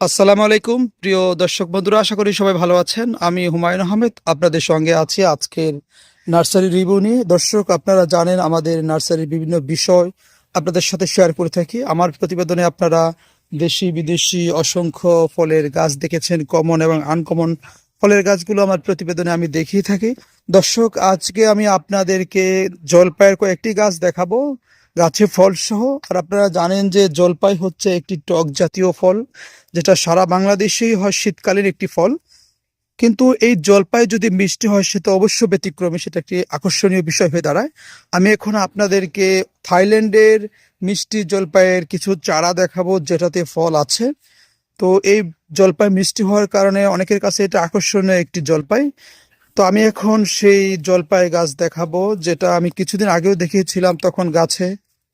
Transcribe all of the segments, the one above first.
আসসালামু আলাইকুম, প্রিয় দর্শক বন্ধুরা, আশা করি সবাই ভালো আছেন। আমি হুমায়ুন আহমেদ, আপনাদের সঙ্গে আছি আজকের নার্সারি রিভিউ নিয়ে। দর্শক, আপনারা জানেন আমাদের নার্সারির বিভিন্ন বিষয় আপনাদের সাথে শেয়ার করে থাকি। আমার প্রতিবেদনে আপনারা দেশি, বিদেশি অসংখ্য ফলের গাছ দেখেছেন কমন এবং আনকমন ফলের গাছগুলো আমার প্রতিবেদনে আমি দেখিয়ে থাকি। দর্শক, আজকে আমি আপনাদেরকে জলপাইয়ের কয়েকটি গাছ দেখাবো। গাছে ফল সহ। আর আপনারা জানেন যে জলপাই হচ্ছে একটি টক জাতীয় ফল, যেটা সারা বাংলাদেশেই হয় শীতকালীন একটি ফল। কিন্তু এই জলপাই যদি মিষ্টি হয় সেটা অবশ্য ব্যতিক্রমী, সেটা একটি আকর্ষণীয় বিষয় হয়ে দাঁড়ায়। আমি এখন আপনাদেরকে থাইল্যান্ডের মিষ্টি জলপাইয়ের কিছু চারা দেখাবো, যেটাতে ফল আছে। তো এই জলপাই মিষ্টি হওয়ার কারণে অনেকের কাছে এটা আকর্ষণীয় একটি জলপাই। তো আমি এখন সেই জলপাই গাছ দেখাবো, যেটা আমি কিছুদিন আগেও দেখিয়েছিলাম, তখন গাছে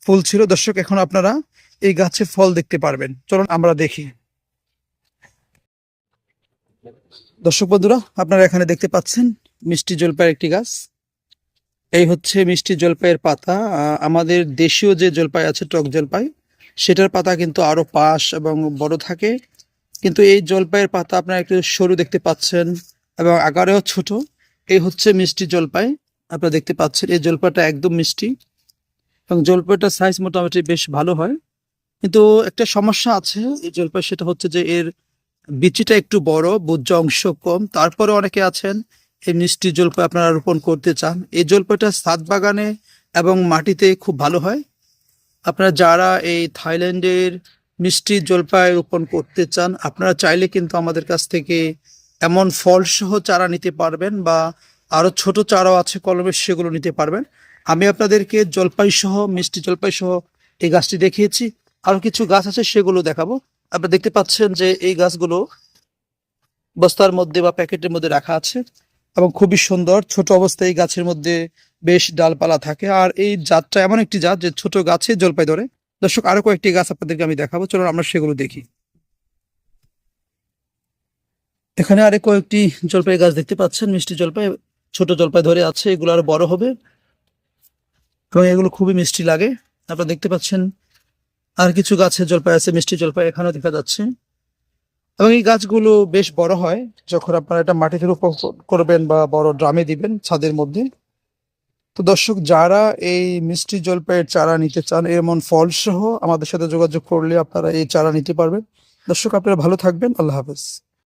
ফুল ছিল। দর্শক, এখন আপনারা এই গাছে ফল দেখতে পারবেন। চলুন, আমরা দেখি। দর্শক বন্ধুরা, আপনারা এখানে দেখতে পাচ্ছেন মিষ্টি জলপাইয়ের একটি গাছ। এই হচ্ছে মিষ্টি জলপাইয়ের পাতা। আমাদের দেশীয় যে জলপাই আছে, টক জলপাই, সেটার পাতা কিন্তু আরও পাশ এবং বড় থাকে। কিন্তু এই জলপাইয়ের পাতা আপনারা একটু সরু দেখতে পাচ্ছেন। এবং আকারেও ছোট। এই হচ্ছে মিষ্টি জলপাই। আপনারা দেখতে পাচ্ছেন, এই জলপাইটা একদম মিষ্টি এবং জলপাইটার সাইজ মোটামুটি বেশ ভালো হয়। কিন্তু একটা সমস্যা আছে, এই জলপাই সেটা হচ্ছে যে এর বিচিটা একটু বড় বুজ্জ অংশ কম। তারপরে অনেকে আছেন, এই মিষ্টি জলপাই আপনারা রোপণ করতে চান। এই জলপাইটা ছাদ বাগানে এবং মাটিতে খুব ভালো হয়। আপনারা যারা এই থাইল্যান্ডের মিষ্টি জলপাই রোপণ করতে চান, আপনারা চাইলে কিন্তু আমাদের কাছ থেকে এমন ফল সহ চারা নিতে পারবেন বা আরও ছোট চারাও আছে কলমের সেগুলো নিতে পারবেন। আমি আপনাদেরকে জলপাই সহ মিষ্টি জলপাই সহ এই গাছটি দেখিয়েছি। আরও কিছু গাছ আছে, সেগুলো দেখাবো। আপনারা দেখতে পাচ্ছেন যে এই গাছগুলো বস্তার মধ্যে বা প্যাকেটের মধ্যে রাখা আছে এবং খুবই সুন্দর। ছোট অবস্থায় এই গাছের মধ্যে বেশ ডালপালা থাকে। আর এই জাতটা এমন একটি জাত যে ছোট গাছে জলপাই ধরে। দর্শক, আরও কয়েকটি গাছ আপনাদেরকে আমি দেখাবো। চলুন আমরা সেগুলো দেখি। এখানে আরে কয়েকটি জলপাই গাছ দেখতে পাচ্ছেন, মিষ্টি জলপাই, ছোট জলপাই ধরে আছে, এগুলো আরও বড় হবে। এবং এগুলো খুবই মিষ্টি লাগে। আপনারা দেখতে পাচ্ছেন, আর কিছু গাছে জলপাই আছে, মিষ্টি জলপাই এখানেও দেখা যাচ্ছে। এবং এই গাছগুলো বেশ বড় হয়, যখন আপনারা এটা মাটিতে রোপণ করবেন বা বড় ড্রামে দিবেন ছাদের মধ্যে। তো দর্শক, যারা এই মিষ্টি জলপাইয়ের চারা নিতে চান, এমন ফল সহ আমাদের সাথে যোগাযোগ করলে আপনারা এই চারা নিতে পারবেন। দর্শক, আপনারা ভালো থাকবেন। আল্লাহ হাফেজ।